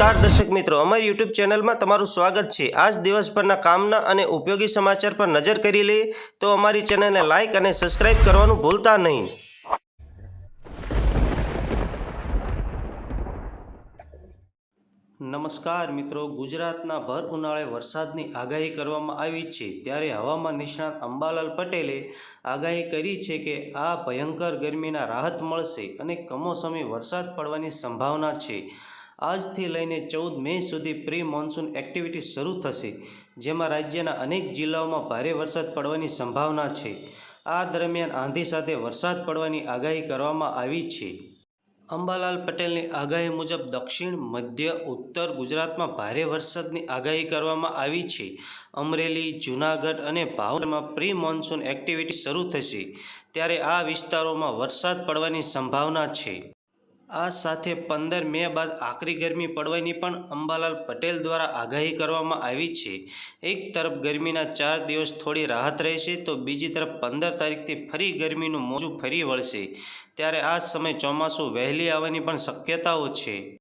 મિત્રો, અમારી યુટ્યુબ ચેનલમાં તમારું સ્વાગત છે. આજ દિવસભરના કામના અને ઉપયોગી સમાચાર પર નજર કરી લઈએ તો અમારી ચેનલને લાઇક અને સબસ્ક્રાઇબ કરવાનું ભૂલતા નહીં. નમસ્કાર મિત્રો, ગુજરાતના ભર ઉનાળે વરસાદની આગાહી કરવામાં આવી છે. ત્યારે હવામાન નિષ્ણાત અંબાલાલ પટેલે આગાહી કરી છે કે આ ભયંકર ગરમીના રાહત મળશે અને કમોસમી વરસાદ પડવાની સંભાવના છે. આજથી લઈને ચૌદ મે સુધી પ્રી મોન્સૂન એક્ટિવિટી શરૂ થશે, જેમાં રાજ્યના અનેક જિલ્લાઓમાં ભારે વરસાદ પડવાની સંભાવના છે. આ દરમિયાન આંધી સાથે વરસાદ પડવાની આગાહી કરવામાં આવી છે. અંબાલાલ પટેલની આગાહી મુજબ દક્ષિણ, મધ્ય, ઉત્તર ગુજરાતમાં ભારે વરસાદની આગાહી કરવામાં આવી છે. અમરેલી, જૂનાગઢ અને ભાવનગરમાં પ્રી મોન્સૂન એક્ટિવિટી શરૂ થશે, ત્યારે આ વિસ્તારોમાં વરસાદ પડવાની સંભાવના છે. આ સાથે પંદર મે બાદ આકરી ગરમી પડવાની પણ અંબાલાલ પટેલ દ્વારા આગાહી કરવામાં આવી છે. એક તરફ ગરમીના ચાર દિવસ થોડી રાહત રહેશે તો બીજી તરફ પંદર તારીખથી ફરી ગરમીનું મોજું ફરી વળશે. ત્યારે આ સમય ચોમાસું વહેલી આવવાની પણ શક્યતાઓ છે.